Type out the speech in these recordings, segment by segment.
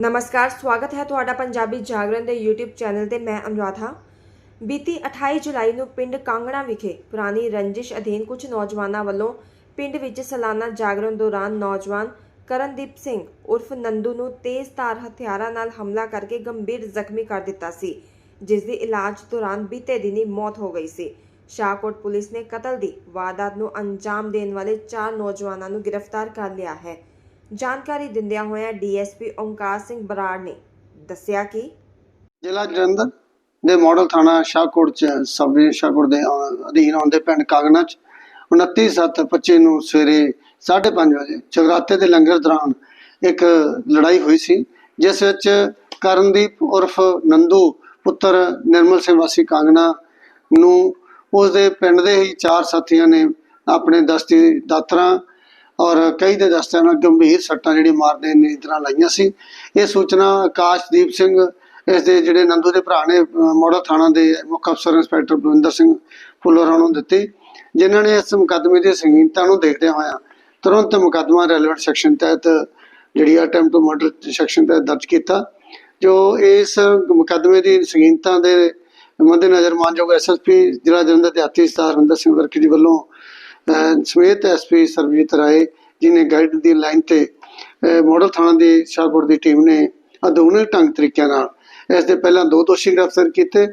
ਨਮਸਕਾਰ, ਸਵਾਗਤ ਹੈ ਤੁਹਾਡਾ ਪੰਜਾਬੀ ਜਾਗਰਣ ਦੇ YouTube ਚੈਨਲ ਤੇ, ਮੈਂ ਅਨੁਰਾਧਾ। ਬੀਤੀ 28 ਜੁਲਾਈ ਨੂੰ ਪਿੰਡ ਕਾਂਗਣਾ ਵਿਖੇ ਪੁਰਾਣੀ ਰੰਜਿਸ਼ ਅਧੀਨ ਕੁਝ ਨੌਜਵਾਨਾਂ ਵੱਲੋਂ ਪਿੰਡ ਵਿੱਚ ਸਾਲਾਨਾ ਜਾਗਰਣ ਦੌਰਾਨ ਨੌਜਵਾਨ ਕਰਨਦੀਪ ਸਿੰਘ ਉਰਫ ਨੰਦੂ ਨੂੰ ਤੇਜ਼ਧਾਰ ਹਥਿਆਰਾਂ ਨਾਲ ਹਮਲਾ ਕਰਕੇ ਗੰਭੀਰ ਜ਼ਖਮੀ ਕਰ ਦਿੱਤਾ ਸੀ, ਜਿਸ ਦੀ ਇਲਾਜ ਦੌਰਾਨ ਬੀਤੇ ਦਿਨੀ ਮੌਤ ਹੋ ਗਈ ਸੀ। ਸ਼ਾਹਕੋਟ ਪੁਲਿਸ ਨੇ ਕਤਲ ਦੀ ਵਾਰਦਾਤ ਨੂੰ ਅੰਜਾਮ ਦੇਣ ਵਾਲੇ ਚਾਰ ਨੌਜਵਾਨਾਂ ਨੂੰ ਗ੍ਰਿਫਤਾਰ ਕਰ ਲਿਆ ਹੈ। ਜਾਣਕਾਰੀ ਦਿੰਦਿਆਂ ਹੋਇਆਂ ਡੀਐਸਪੀ ਓਮਕਾਰ ਸਿੰਘ ਬਰਾੜ ਨੇ ਦੱਸਿਆ ਕਿ ਜ਼ਿਲ੍ਹਾ ਜਲੰਧਰ ਦੇ ਮਾਡਲ ਥਾਣਾ ਸ਼ਾਹਕੋਟ ਚ ਸਬ ਡਿਵੀਜ਼ਨ ਸ਼ਾਹਕੋਟ ਦੇ ਅਧੀਨ ਆਉਂਦੇ ਪਿੰਡ ਕਾਗਨਾ ਚ 29/7/25 ਨੂੰ ਸਵੇਰੇ 5:30 ਵਜੇ ਜਗਰਾਤੇ ਦੇ ਲੰਗਰ ਦੌਰਾਨ ਇੱਕ ਲੜਾਈ ਹੋਈ ਸੀ, ਜਿਸ ਵਿੱਚ ਕਰਨਦੀਪ ਉਰਫ ਨੰਦੂ ਪੁੱਤਰ ਨਿਰਮਲ ਸਿੰਘ ਵਾਸੀ ਕਾਂਗਣਾ ਨੂੰ ਉਸ ਦੇ ਪਿੰਡ ਦੇ ਹੀ ਚਾਰ ਸਾਥੀਆਂ ਨੇ ਆਪਣੇ ਦਸਤੀ ਦਾਤਰਾਂ ਔਰ ਕਈ ਦੇ ਦਸਤਿਆਂ ਨਾਲ ਗੰਭੀਰ ਸੱਟਾਂ ਜਿਹੜੀ ਮਾਰਦੇ ਨੇ ਤਰ੍ਹਾਂ ਲਾਈਆਂ ਸੀ। ਇਹ ਸੂਚਨਾ ਆਕਾਸ਼ਦੀਪ ਸਿੰਘ, ਇਸ ਦੇ ਜਿਹੜੇ ਨੰਦੂ ਦੇ ਭਰਾ ਨੇ ਮੋੜਾ ਥਾਣਾ ਦੇ ਮੁੱਖ ਅਫਸਰ ਇੰਸਪੈਕਟਰ ਬਲਵਿੰਦਰ ਸਿੰਘ ਫੁੱਲਰ ਨੂੰ ਦਿੱਤੀ, ਜਿਨ੍ਹਾਂ ਨੇ ਇਸ ਮੁਕੱਦਮੇ ਦੀ ਸੰਗੀਨਤਾ ਨੂੰ ਦੇਖਦਿਆਂ ਹੋਇਆਂ ਤੁਰੰਤ ਮੁਕੱਦਮਾ ਰੈਲੇਵੈਂਟ ਸੈਕਸ਼ਨ ਤਹਿਤ ਜਿਹੜੀ ਅਟੈਂਪਟ ਟੂ ਮਰਡਰ ਸੈਕਸ਼ਨ ਤਹਿਤ ਦਰਜ ਕੀਤਾ, ਜੋ ਇਸ ਮੁਕੱਦਮੇ ਦੀ ਸੰਗੀਨਤਾ ਦੇ ਮੱਦੇਨਜ਼ਰ ਮਾਨਯੋਗ ਐਸਐਸਪੀ ਜ਼ਿਲ੍ਹਾ ਜਲੰਧਰ ਦੇ ਆਤੀ ਸਤਾਰ ਹਰਿੰਦਰ ਸਿੰਘ ਵਰਕੀ ਜੀ ਵੱਲੋਂ ਅਹ ਸਮੇਤ ਐਸਪੀ ਸਰਬਜੀਤ ਰਾਏ ਜੀ ਨੇ ਗਾਈਡ ਦੀ ਲਾਈਨ ਤੇ, ਅਹ ਥਾਣਾ ਦੀ ਸ਼ਾਹਕੋਟ ਦੀ ਟੀਮ ਨੇ ਆਧੁਨਿਕ ਢੰਗ ਤਰੀਕਿਆਂ ਨਾਲ ਇਸ ਦੇ ਪਹਿਲਾਂ ਦੋ ਦੋਸ਼ੀ ਗ੍ਰਿਫਤਾਰ ਕੀਤੇ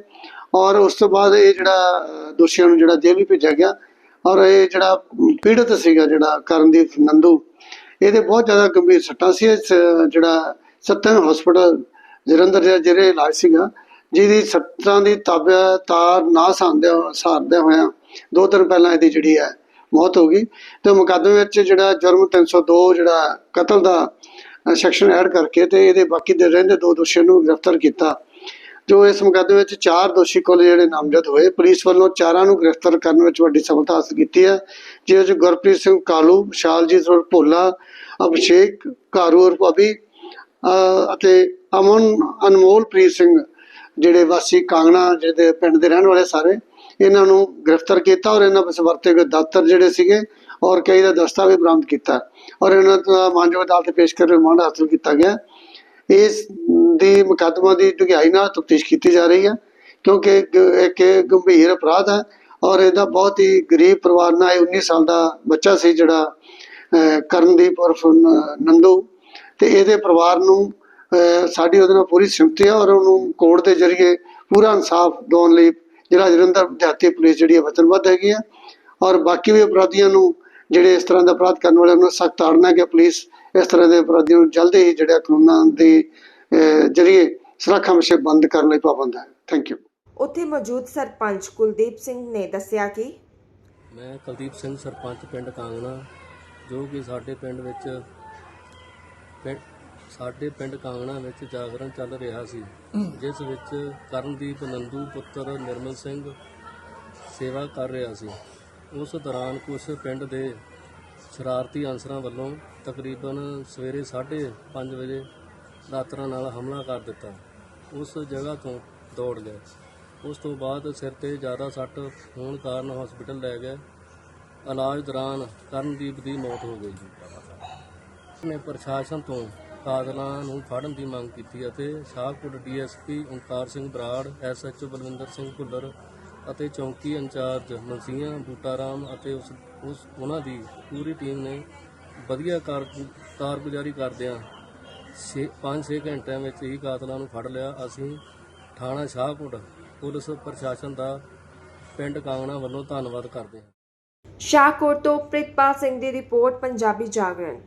ਔਰ ਉਸ ਤੋਂ ਬਾਅਦ ਇਹ ਜਿਹੜਾ ਦੋਸ਼ੀਆਂ ਨੂੰ ਜਿਹੜਾ ਜੇਲ੍ਹ ਵੀ ਭੇਜਿਆ ਗਿਆ ਔਰ ਇਹ ਜਿਹੜਾ ਪੀੜਤ ਸੀਗਾ ਜਿਹੜਾ ਕਰਨਦੀਪ ਨੰਦੂ, ਇਹਦੇ ਬਹੁਤ ਜ਼ਿਆਦਾ ਗੰਭੀਰ ਸੱਟਾਂ ਸੀ। ਜਿਹੜਾ ਸੱਤਨ ਹਸਪੀਟਲ ਜਲੰਧਰ ਦੇ ਜਿਹੜੇ ਇਲਾਜ ਸੀਗਾ, ਜਿਹਦੀ ਸੱਟਾਂ ਦੀ ਤਾਬਿਆ ਤਾਰ ਨਾ ਸਾਂਦੇ ਸਾਰਦੇ ਹੋਇਆਂ। ਦੋ ਦਿਨ ਪਹਿਲਾਂ ਇਹਦੀ ਜਿਹੜੀ ਹੈ ਮੌਤ ਹੋ ਗਈ। ਤੇ ਮੁਕੱਦਮੇ ਵਿੱਚ ਜਿਹੜਾ ਜੁਰਮ 302 ਜਿਹੜਾ ਕਤਲ ਦਾ ਸੈਕਸ਼ਨ ਐਡ ਕਰਕੇ ਤੇ ਇਹਦੇ ਬਾਕੀ ਦੇ ਰਹਿੰਦੇ ਦੋ ਦੋਸ਼ੀਆਂ ਨੂੰ ਗ੍ਰਿਫਤਾਰ ਕੀਤਾ। ਜੋ ਇਸ ਮੁਕੱਦਮੇ ਵਿੱਚ ਚਾਰ ਦੋਸ਼ੀ ਕੋਲ ਜਿਹੜੇ ਨਾਮਜ਼ਦ ਹੋਏ। ਪੁਲਿਸ ਵੱਲੋਂ ਚਾਰਾਂ ਨੂੰ ਗ੍ਰਿਫਤਾਰ ਕਰਨ ਵਿੱਚ ਵੱਡੀ ਸਫਲਤਾ ਹਾਸਲ ਕੀਤੀ ਹੈ। ਜਿਸ ਵਿੱਚ ਗੁਰਪ੍ਰੀਤ ਸਿੰਘ ਕਾਲੂ ਵਿਸ਼ਾਲਜੀਤ ਔਰ ਭੋਲਾ, ਅਭਿਸ਼ੇਕ ਕਾਰੂ ਔਰ ਭਾਬੀ ਅਤੇ ਅਮਨ ਅਨਮੋਲਪ੍ਰੀਤ ਸਿੰਘ, ਜਿਹੜੇ ਵਾਸੀ ਕਾਂਗਣਾ, ਜਿਹਦੇ ਪਿੰਡ ਦੇ ਰਹਿਣ ਵਾਲੇ ਸਾਰੇ। ਇਹਨਾਂ ਨੂੰ ਗ੍ਰਿਫਤਾਰ ਕੀਤਾ ਔਰ ਇਹਨਾਂ ਵਿੱਚ ਵਰਤੇ ਗਏ ਦਾਤਰ ਜਿਹੜੇ ਸੀਗੇ ਔਰ ਕਈ ਦਾ ਦਸਤਾਵੇਜ਼ ਬਰਾਮਦ ਕੀਤਾ। ਔਰ ਇਹਨਾਂ ਦਾ ਮਾਨਯੋਗ ਅਦਾਲਤ ਪੇਸ਼ ਕਰ ਰਿਮਾਂਡ ਹਾਸਲ ਕੀਤਾ ਗਿਆ। ਇਸ ਦੀ ਮੁਕੱਦਮਾ ਦੀ ਡੂੰਘਾਈ ਨਾਲ ਤਫਤੀਸ਼ ਕੀਤੀ ਜਾ ਰਹੀ ਹੈ ਕਿਉਂਕਿ ਇੱਕ ਗੰਭੀਰ ਅਪਰਾਧ ਹੈ ਔਰ ਇਹਦਾ ਬਹੁਤ ਹੀ ਗਰੀਬ ਪਰਿਵਾਰ ਨਾਲ ਇਹ 19 ਸਾਲ ਦਾ ਬੱਚਾ ਸੀ ਜਿਹੜਾ ਅਹ, ਕਰਨਦੀਪ ਔਰ ਨੰਦੂ ਤੇ ਇਹਦੇ ਪਰਿਵਾਰ ਨੂੰ ਅਹ, ਸਾਡੀ ਉਹਦੇ ਨਾਲ ਪੂਰੀ ਸਿਮਤੀ ਹੈ ਔਰ ਉਹਨੂੰ ਕੋਰਟ ਦੇ ਜ਼ਰੀਏ ਪੂਰਾ ਇਨਸਾਫ ਦਿਵਾਉਣ ਲਈ ਜਿਹੜਾ ਜਲੰਧਰ ਦਿਹਾਤੀ ਪੁਲਿਸ ਜਿਹੜੀ ਹੈ ਵਚਨਬੱਧ ਹੈਗੀ ਹੈ ਔਰ ਬਾਕੀ ਵੀ ਅਪਰਾਧੀਆਂ ਨੂੰ ਜਿਹੜੇ ਇਸ ਤਰ੍ਹਾਂ ਦਾ ਅਪਰਾਧ ਕਰਨ ਵਾਲਿਆਂ ਨੂੰ ਸਖਤ ਤਾੜਨਾ ਕਿ ਪੁਲਿਸ ਇਸ ਤਰ੍ਹਾਂ ਦੇ ਅਪਰਾਧੀਆਂ ਨੂੰ ਜਲਦੀ ਹੀ ਜਿਹੜਾ ਕਾਨੂੰਨਾਂ ਦੇ ਜ਼ਰੀਏ ਸਲਾਖਾਂ ਵਿਸ਼ੇ ਬੰਦ ਕਰਨ ਲਈ ਪਾਬੰਦ ਹੈ। ਥੈਂਕ ਯੂ ਉੱਥੇ ਮੌਜੂਦ ਸਰਪੰਚ ਕੁਲਦੀਪ ਸਿੰਘ ਨੇ ਦੱਸਿਆ ਕਿ ਮੈਂ ਕੁਲਦੀਪ ਸਿੰਘ ਸਰਪੰਚ ਪਿੰਡ ਕਾਂਗਣਾ ਜੋ ਕਿ ਸਾਡੇ ਪਿੰਡ ਵਿੱਚ ਸਾਡੇ ਪਿੰਡ ਕਾਂਗਣਾ ਵਿੱਚ ਜਾਗਰਣ ਚੱਲ ਰਿਹਾ ਸੀ, ਜਿਸ ਵਿੱਚ ਕਰਨਦੀਪ ਨੰਦੂ ਪੁੱਤਰ ਨਿਰਮਲ ਸਿੰਘ ਸੇਵਾ ਕਰ ਰਿਹਾ ਸੀ। ਉਸ ਦੌਰਾਨ ਕੁਝ ਪਿੰਡ ਦੇ ਸ਼ਰਾਰਤੀ ਅਨਸਰਾਂ ਵੱਲੋਂ ਤਕਰੀਬਨ ਸਵੇਰੇ 5:30 ਵਜੇ ਦਾਤਰਾਂ ਨਾਲ ਹਮਲਾ ਕਰ ਦਿੱਤਾ। ਉਸ ਜਗ੍ਹਾ ਤੋਂ ਦੌੜ ਗਏ ਉਸ ਤੋਂ ਬਾਅਦ ਸਿਰ ਤੇ ਜ਼ਿਆਦਾ ਸੱਟ ਹੋਣ ਕਾਰਨ ਹਸਪੀਟਲ ਲੈ ਗਏ। ਇਲਾਜ ਦੌਰਾਨ ਕਰਨਦੀਪ ਦੀ ਮੌਤ ਹੋ ਗਈ। ਨੇ ਪ੍ਰਸ਼ਾਸਨ ਤੋਂ ਕਾਤਲਾਂ ਨੂੰ ਫੜਨ ਦੀ ਮੰਗ ਕੀਤੀ ਅਤੇ ਸ਼ਾਹਕੋਟ ਡੀਐਸਪੀ ਓਂਕਾਰ ਸਿੰਘ ਬਰਾੜ ਐਸਐਚਓ ਬਲਵਿੰਦਰ ਸਿੰਘ ਭੁੱਲਰ ਅਤੇ ਚੌਂਕੀ ਇੰਚਾਰਜ ਮਨਸੀਆਂ ਬੂਟਾਰਾਮ ਅਤੇ ਉਸ ਉਸ, ਉਹਨਾਂ ਦੀ ਪੂਰੀ ਟੀਮ ਨੇ ਵਧੀਆ ਕਾਰ, ਕਾਰਗੁਜ਼ਾਰੀ ਕਰਦਿਆਂ 5-6 ਘੰਟਿਆਂ ਵਿੱਚ ਹੀ ਕਾਤਲਾਂ ਨੂੰ ਫੜ ਲਿਆ। ਅਸੀਂ ਥਾਣਾ ਸ਼ਾਹਕੋਟ ਪੁਲਿਸ ਪ੍ਰਸ਼ਾਸਨ ਦਾ ਪਿੰਡ ਕਾਂਗਣਾ ਵੱਲੋਂ ਧੰਨਵਾਦ ਕਰਦੇ ਹਾਂ। ਸ਼ਾਹਕੋਟ ਤੋਂ ਪ੍ਰਿਤਪਾਲ ਸਿੰਘ ਦੀ ਰਿਪੋਰਟ, ਪੰਜਾਬੀ ਜਾਗਰਣ।